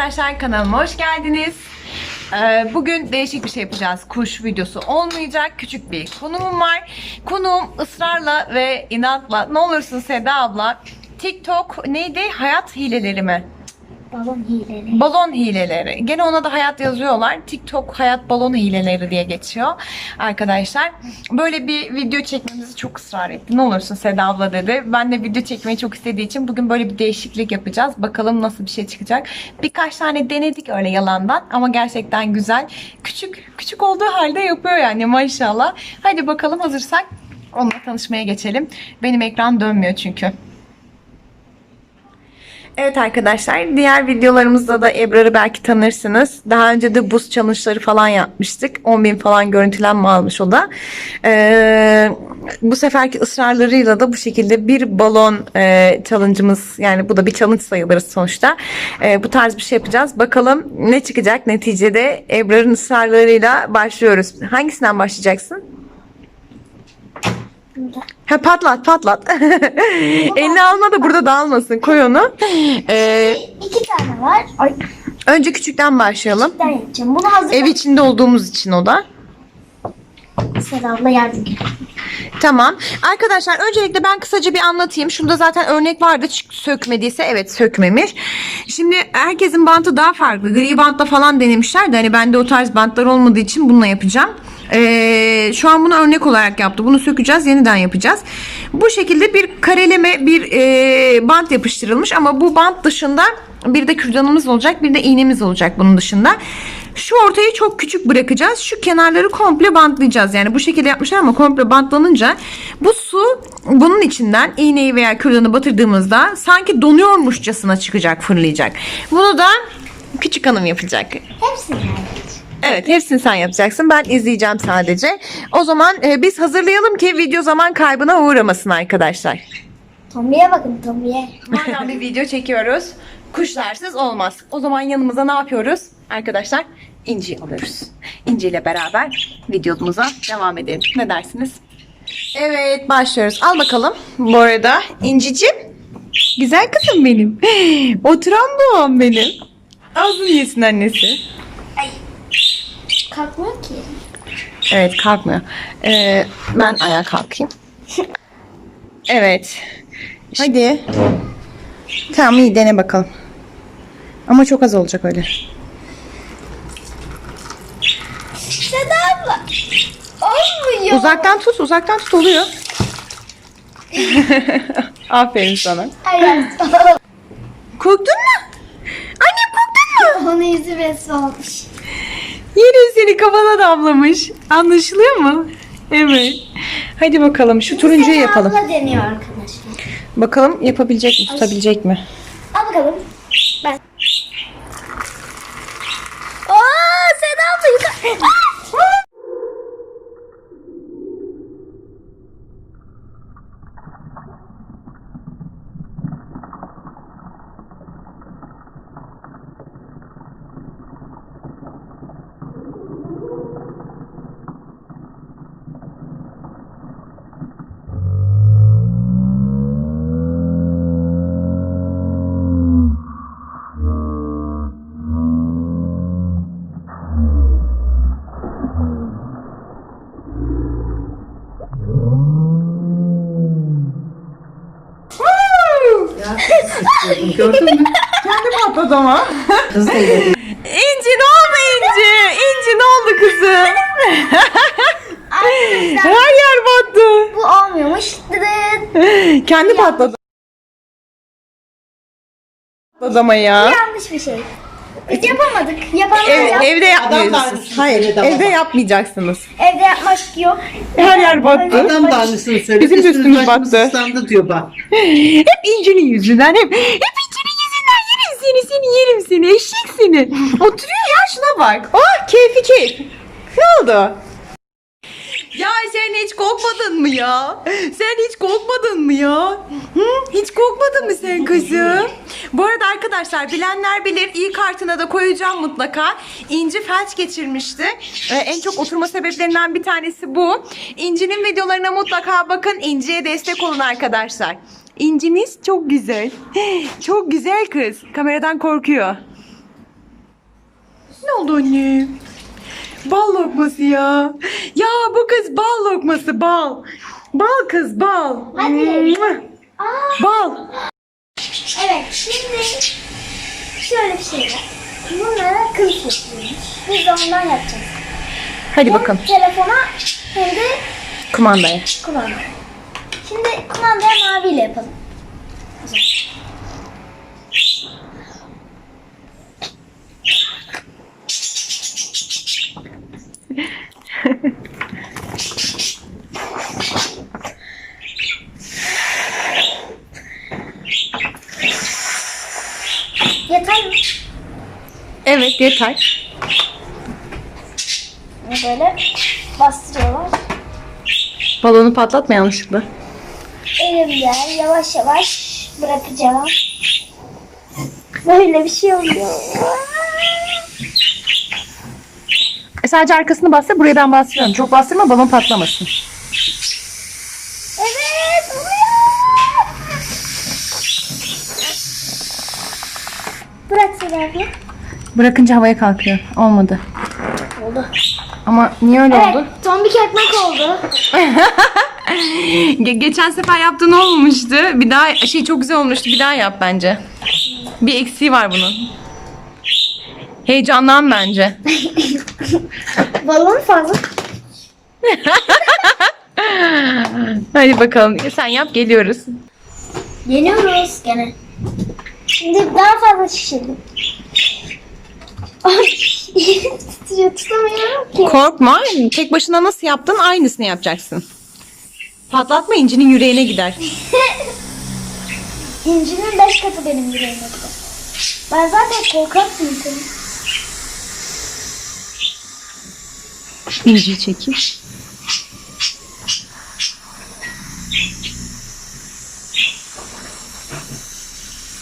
arkadaşlar kanalıma hoş geldiniz. Ee, bugün değişik bir şey yapacağız. Kuş videosu olmayacak. Küçük bir konuğum var. Konuğum ısrarla ve inatla ne olursun Seda abla TikTok neydi? Hayat hileleri mi? Balon hileleri. Balon hileleri. Gene ona da hayat yazıyorlar. TikTok hayat balon hileleri diye geçiyor arkadaşlar. Böyle bir video çekmemizi çok ısrar etti. Ne olursun Seda abla dedi. Ben de video çekmeyi çok istediği için bugün böyle bir değişiklik yapacağız. Bakalım nasıl bir şey çıkacak. Birkaç tane denedik öyle yalandan ama gerçekten güzel. Küçük küçük olduğu halde yapıyor yani maşallah. Hadi bakalım hazırsak onunla tanışmaya geçelim. Benim ekran dönmüyor çünkü. Evet arkadaşlar diğer videolarımızda da Ebrar'ı belki tanırsınız. Daha önce de buz challenge'ları falan yapmıştık. 10.000 falan görüntülenme almış o da. Ee, bu seferki ısrarlarıyla da bu şekilde bir balon e, challenge'ımız yani bu da bir challenge sayılır sonuçta. Ee, bu tarz bir şey yapacağız. Bakalım ne çıkacak neticede Ebrar'ın ısrarlarıyla başlıyoruz. Hangisinden başlayacaksın? Ha patlat patlat. Elini alma da burada dağılmasın. Koy onu. Ee, İki tane var. Ay önce küçükten başlayalım. ben yapacağım. Bunu hazır. Ev içinde olduğumuz için o da. Seda abla yardım et. Tamam. Arkadaşlar öncelikle ben kısaca bir anlatayım. Şunda zaten örnek vardı Çık- sökmediyse. Evet sökmemiş. Şimdi herkesin bantı daha farklı. Gri bantla falan denemişler de hani bende o tarz bantlar olmadığı için bununla yapacağım. Ee, şu an bunu örnek olarak yaptı. Bunu sökeceğiz. Yeniden yapacağız. Bu şekilde bir kareleme bir e, bant yapıştırılmış ama bu bant dışında bir de kürdanımız olacak. Bir de iğnemiz olacak bunun dışında. Şu ortayı çok küçük bırakacağız. Şu kenarları komple bantlayacağız. Yani bu şekilde yapmışlar ama komple bantlanınca bu su bunun içinden iğneyi veya kürdanı batırdığımızda sanki donuyormuşçasına çıkacak, fırlayacak. Bunu da küçük hanım yapacak. Hepsini. Evet hepsini sen yapacaksın. Ben izleyeceğim sadece. O zaman e, biz hazırlayalım ki video zaman kaybına uğramasın arkadaşlar. Tombiye bakın Tombiye. Madem bir video çekiyoruz. Kuşlarsız olmaz. O zaman yanımıza ne yapıyoruz? Arkadaşlar İnci alıyoruz. İnci ile beraber videomuza devam edelim. Ne dersiniz? Evet başlıyoruz. Al bakalım. Bu arada İncicim. Güzel kızım benim. Oturan bu benim. Ağzını yesin annesi. Kalkmıyor ki. Evet kalkmıyor. Ee, ben ayağa kalkayım. Evet. Hadi. Tamam iyi dene bakalım. Ama çok az olacak öyle. Seda abla. Olmuyor. Uzaktan tut, uzaktan tut oluyor. Aferin sana. Hayır. Korktun mu? Annem korktun mu? Onun yüzü besi olmuş. Yine seni kafana damlamış. Anlaşılıyor mu? Evet. Hadi bakalım şu turuncuyu Seda yapalım. abla deniyor arkadaşlar. Bakalım yapabilecek mi, tutabilecek mi? Al bakalım. Ben. Gördün mü? Kendi patladı ama. Kız da İnci ne oldu İnci? İnci ne oldu kızım? Arkadaşlar Her yer battı. bu olmuyormuş. Dıdıt. Kendi patladı. Patladı ama ya. Yanlış bir şey. Biz yapamadık. Yapanlar Ev, evde yapmıyorsunuz. Hayır, evde yapmayacaksınız. Evde yapmak yok. Her yer battı. Adam da aynısını söyledi. Bizim de üstümüz battı. ıslandı diyor bak. Hep İnci'nin yüzünden, hep, hep seni, seni yerim seni, eşek seni. Oturuyor ya şuna bak. Oh keyfi keyif. Ne oldu? Ya sen hiç korkmadın mı ya? Sen hiç korkmadın mı ya? Hı? Hiç korkmadın mı sen kızım? Bu arada arkadaşlar bilenler bilir iyi kartına da koyacağım mutlaka. İnci felç geçirmişti. Ee, en çok oturma sebeplerinden bir tanesi bu. İnci'nin videolarına mutlaka bakın. İnci'ye destek olun arkadaşlar. İncimiz çok güzel. Çok güzel kız. Kameradan korkuyor. ne oldu anne? Bal lokması ya. Ya bu kız bal lokması bal. Bal kız bal. Hadi. Aa, Bal. evet şimdi şöyle bir şey var. Bunlara kılıf yapıyoruz. Biz de ondan yapacağız. Hadi bakalım Hem telefona hem de kumandaya. kumanda. Şimdi kumandaya maviyle yapalım. Yeter mi? Evet yeter. Böyle bastırıyorlar. Balonu patlatma yanlışlıkla. Elimle yavaş yavaş bırakacağım. Böyle bir şey oluyor. E, sadece arkasını bastır. Buraya ben bastırıyorum. Çok bastırma balon patlamasın. Evet oluyor. Bırak Sedat Bırakınca havaya kalkıyor. Olmadı. Oldu. Ama niye öyle oldu? Evet, tombik ekmek oldu. Ge- geçen sefer yaptığın olmamıştı. Bir daha şey çok güzel olmuştu. Bir daha yap bence. Bir eksiği var bunun. Heyecanlan bence. Balon fazla. Hadi bakalım. Sen yap geliyoruz. Yeniyoruz gene. Şimdi daha fazla şişirdim. Ay, titriyor, tutamıyorum ki. Korkma. Tek başına nasıl yaptın aynısını yapacaksın. Patlatma incinin yüreğine gider. İncinin beş katı benim yüreğime gider. Ben zaten korkak bir insanım. İnciyi çekeyim.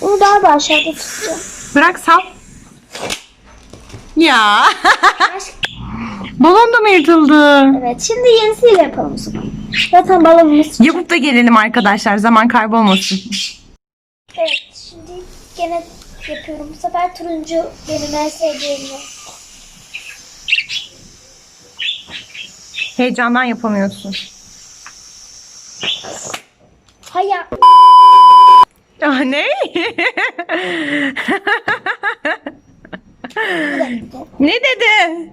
Bunu daha da aşağıda tutacağım. Bırak sal. Ya. Balon da mı yırtıldı? Evet şimdi yenisiyle yapalım o zaman. Zaten balonumuz. Yapıp da gelelim arkadaşlar. Zaman kaybolmasın. Evet şimdi gene yapıyorum. Bu sefer turuncu benim en sevdiğim. Heyecandan yapamıyorsun. Hayır. Ah ne? ne dedi?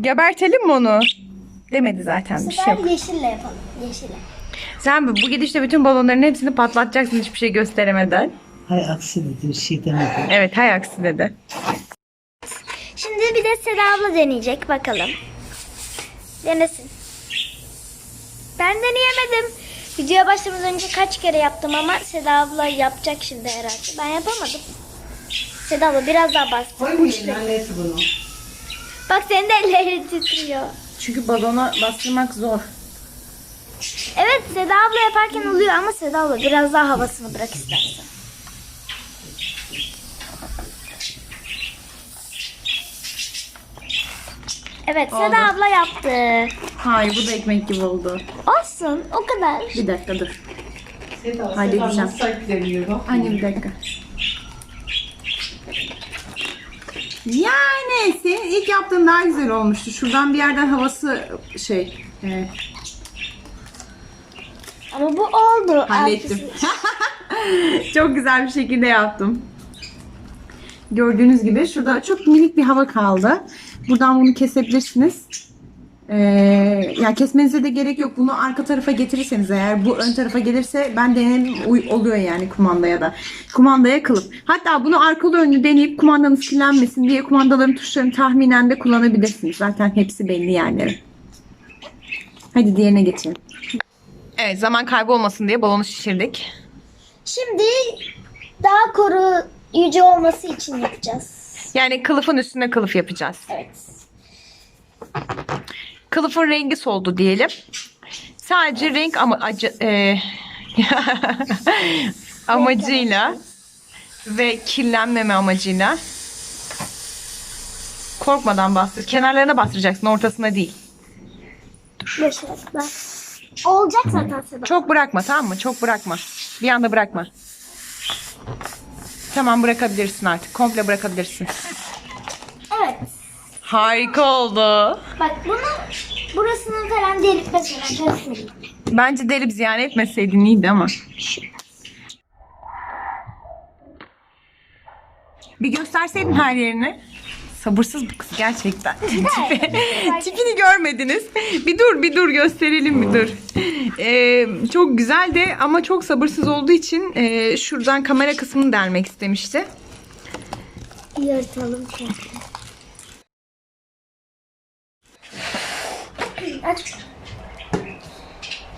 Gebertelim mi onu? Demedi zaten bir şey yok. yeşille yapalım. Yeşille. Sen bu bu gidişle bütün balonların hepsini patlatacaksın hiçbir şey gösteremeden. Hay aksi dedi bir şey demedi. Evet hay aksi dedi. Şimdi bir de Seda abla deneyecek bakalım. Denesin. Ben deneyemedim. Videoya başlamadan önce kaç kere yaptım ama Seda abla yapacak şimdi herhalde. Ben yapamadım. Seda abla biraz daha bas. Koymayın annesi bunu. Bak senin de ellerin titriyor. Çünkü balona bastırmak zor. Evet Seda abla yaparken oluyor ama Seda abla biraz daha havasını bırak istersen. Evet Oldu. Seda abla yaptı. Hayır bu da ekmek gibi oldu. Olsun o kadar. Bir dakika dur. Seda, Halledeceğim. Seda nasıl sahipleniyor bak. Anne bir dakika. Yani senin ilk yaptığın daha güzel olmuştu. Şuradan bir yerden havası şey e, Ama bu oldu. hallettim. Çok güzel bir şekilde yaptım. Gördüğünüz gibi şurada çok minik bir hava kaldı. Buradan bunu kesebilirsiniz. Ee, ya kesmenize de gerek yok. Bunu arka tarafa getirirseniz eğer bu ön tarafa gelirse ben denedim uy- oluyor yani kumandaya da. Kumandaya kılıp. Hatta bunu arkalı önlü deneyip kumandanız kirlenmesin diye kumandaların tuşlarını tahminen de kullanabilirsiniz. Zaten hepsi belli yerleri. Hadi diğerine geçelim. Evet zaman kaybolmasın diye balonu şişirdik. Şimdi daha koruyucu olması için yapacağız. Yani kılıfın üstüne kılıf yapacağız. Evet. Kılıfın rengi soldu diyelim. Sadece renk ama acı, e, amacıyla ve kirlenmeme amacıyla korkmadan bastır. Kenarlarına bastıracaksın, ortasına değil. Dakika. Olacak zaten Seda. Çok bırakma tamam mı? Çok bırakma. Bir anda bırakma. Tamam bırakabilirsin artık. Komple bırakabilirsin. Harika oldu. Bak bunu burasının falan delip mesela şurasını. Bence delip ziyan etmeseydin iyiydi ama. Bir gösterseydin her yerini. Sabırsız bu kız gerçekten. Tipi- Tipini görmediniz. Bir dur bir dur gösterelim bir dur. Ee, çok güzeldi ama çok sabırsız olduğu için e, şuradan kamera kısmını delmek istemişti. Yırtalım şöyle. Aç.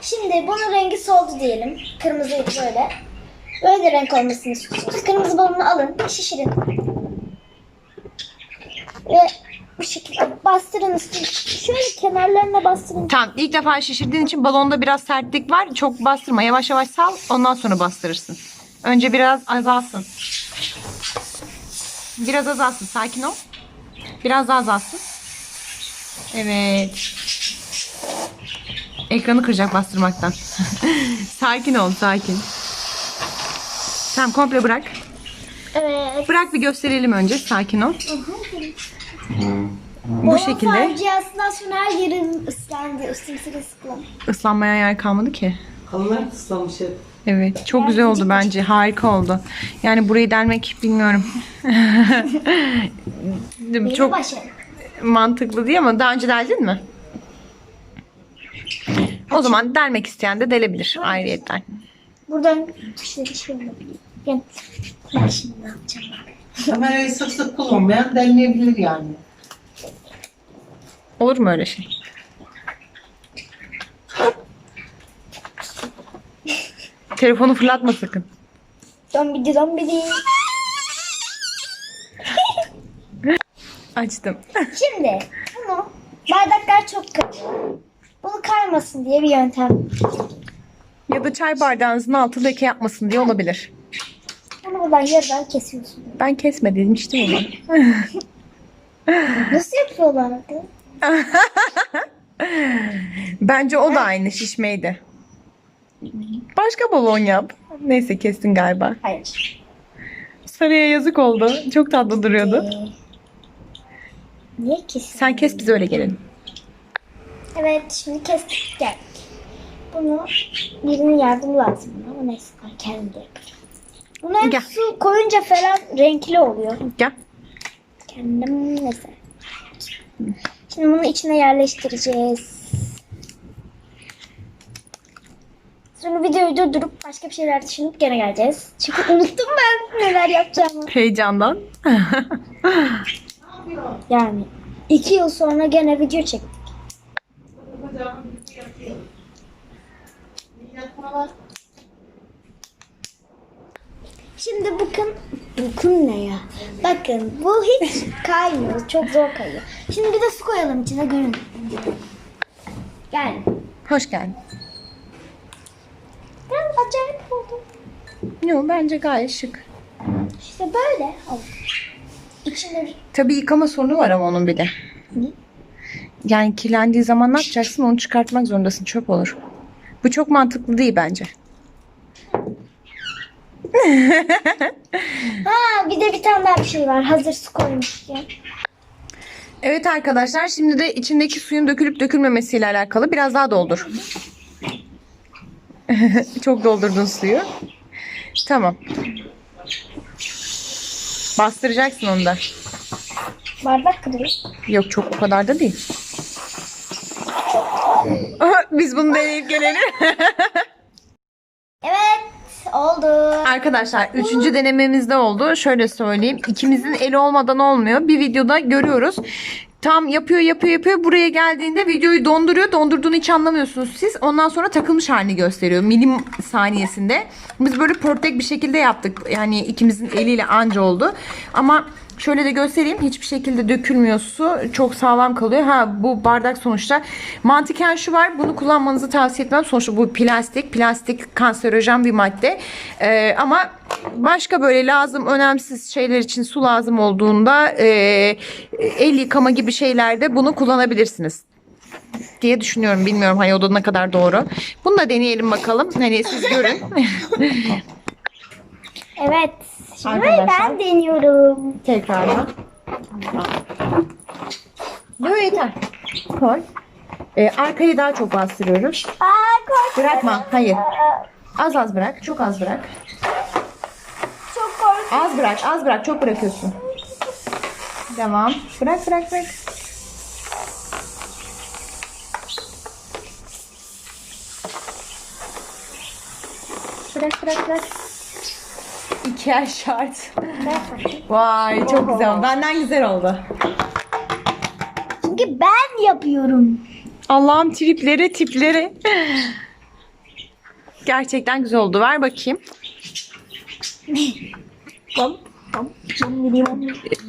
Şimdi bunun rengi soldu diyelim. Kırmızıydı böyle. Böyle renk olmasını istiyorsunuz. Kırmızı balonu alın, şişirin. Ve bu şekilde bastırın üstüne. Şöyle kenarlarına bastırın. Tamam ilk defa şişirdiğin için balonda biraz sertlik var. Çok bastırma yavaş yavaş sal ondan sonra bastırırsın. Önce biraz azalsın. Biraz azalsın sakin ol. Biraz daha azalsın. Evet. Ekranı kıracak bastırmaktan. sakin ol sakin. Tamam komple bırak. Evet. Bırak bir gösterelim önce sakin ol. Bu şekilde faciasından sonra her yerim ıslandı. Üstüm sırılsıklam. ıslanmaya yer kalmadı ki. Halılar ıslamış hep. Evet, çok güzel oldu bence. Harika oldu. Yani burayı delmek bilmiyorum. Benim çok başarım. mantıklı değil ama daha önce deldin mi? O zaman delmek isteyen de delebilir ayrıyetten. Buradan şöyle şöyle. Yani ben şimdi ne yapacağım? Kamerayı sık sık kullanmayan delmeyebilir yani. Olur mu öyle şey? Telefonu fırlatma sakın. Dombidi dombidi. Açtım. Şimdi bunu bardaklar çok katı. Bunu kaymasın diye bir yöntem. ya da çay bardağınızın altı leke yapmasın diye olabilir. Bunu buradan yarıdan kesiyorsun. Ben kesme demiştim ama. Nasıl yapıyorlar? Bence o da aynı şişmeydi. Başka balon yap. Neyse kestin galiba. Hayır. Sarıya yazık oldu. Çok tatlı duruyordu. Ee, niye kesiyorsun? Sen kes biz öyle gelelim. Evet şimdi kestik geldik. Bunu birinin yardımı lazım buna ama neyse ben kendim de yapacağım. Buna hep Gel. su koyunca falan renkli oluyor. Gel. Kendim neyse. Şimdi bunu içine yerleştireceğiz. Sonra videoyu durdurup başka bir şeyler düşünüp gene geleceğiz. Çünkü unuttum ben neler yapacağımı. Heyecandan. Yani iki yıl sonra gene video çektik. Şimdi bakın, bakın ne ya? Bakın bu hiç kaymıyor, çok zor kayıyor. Şimdi bir de su koyalım içine görün. Gel. Hoş geldin. Biraz acayip oldu. Yok bence gayet şık. İşte böyle olur. İçinde. Tabii yıkama sorunu var ama onun bir de. Ne? Yani kirlendiği zaman ne yapacaksın? Onu çıkartmak zorundasın. Çöp olur. Bu çok mantıklı değil bence. Ha bir de bir tane daha bir şey var. Hazır su koymuşken. Evet arkadaşlar şimdi de içindeki suyun dökülüp dökülmemesiyle alakalı biraz daha doldur. Çok doldurdun suyu. Tamam. Bastıracaksın onu da. Bardak kırıyor. Yok çok o kadar da değil. Biz bunu deneyip gelelim. Evet oldu. Arkadaşlar üçüncü denememizde oldu. Şöyle söyleyeyim. ikimizin eli olmadan olmuyor. Bir videoda görüyoruz. Tam yapıyor yapıyor yapıyor. Buraya geldiğinde videoyu donduruyor. Dondurduğunu hiç anlamıyorsunuz siz. Ondan sonra takılmış halini gösteriyor. Milim saniyesinde. Biz böyle portek bir şekilde yaptık. Yani ikimizin eliyle anca oldu. Ama Şöyle de göstereyim. Hiçbir şekilde dökülmüyor su. Çok sağlam kalıyor. Ha bu bardak sonuçta mantıken şu var. Bunu kullanmanızı tavsiye etmem. Sonuçta bu plastik. Plastik kanserojen bir madde. Ee, ama başka böyle lazım önemsiz şeyler için su lazım olduğunda e, el yıkama gibi şeylerde bunu kullanabilirsiniz diye düşünüyorum. Bilmiyorum Hayoda ne kadar doğru. Bunu da deneyelim bakalım. Hani siz görün. Evet. Şimdi Arkadaşlar. ben deniyorum. Tekrardan. Yok yeter. Koy. Ee, arkayı daha çok bastırıyoruz. Aa korkuyorum. Bırakma. Hayır. Az az bırak. Çok az bırak. Çok korkuyorum. Az bırak. Az bırak. Çok bırakıyorsun. Devam. Bırak bırak bırak. Bırak bırak bırak. İkier şart. Vay çok güzel. Benden güzel oldu. Çünkü ben yapıyorum. Allah'ım tripleri tipleri. Gerçekten güzel oldu. Ver bakayım.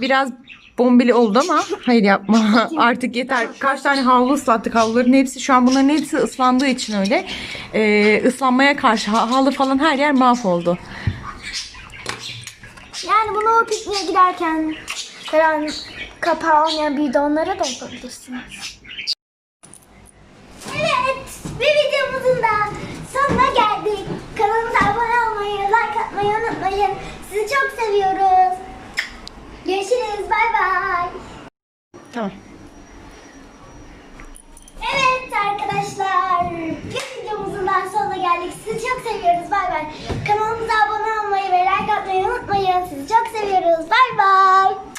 Biraz bombeli oldu ama hayır yapma. Artık yeter. Kaç tane havlu ıslattık. Havluların hepsi şu an bunların hepsi ıslandığı için öyle. Ee, ıslanmaya karşı ha- halı falan her yer mahvoldu. Yani bunu o pikniğe giderken falan kapağı olmayan bidonlara da yapabilirsiniz. Evet, bir videomuzun da sonuna geldik. Kanalımıza abone olmayı, like atmayı unutmayın. Sizi çok seviyoruz. Görüşürüz, bay bay. Tamam. Evet arkadaşlar. Bir videomuzun daha sonuna geldik. Sizi çok seviyoruz. Bay bay. Kanalımıza abone olmayı ve like atmayı unutmayın. Sizi çok seviyoruz. Bay bay.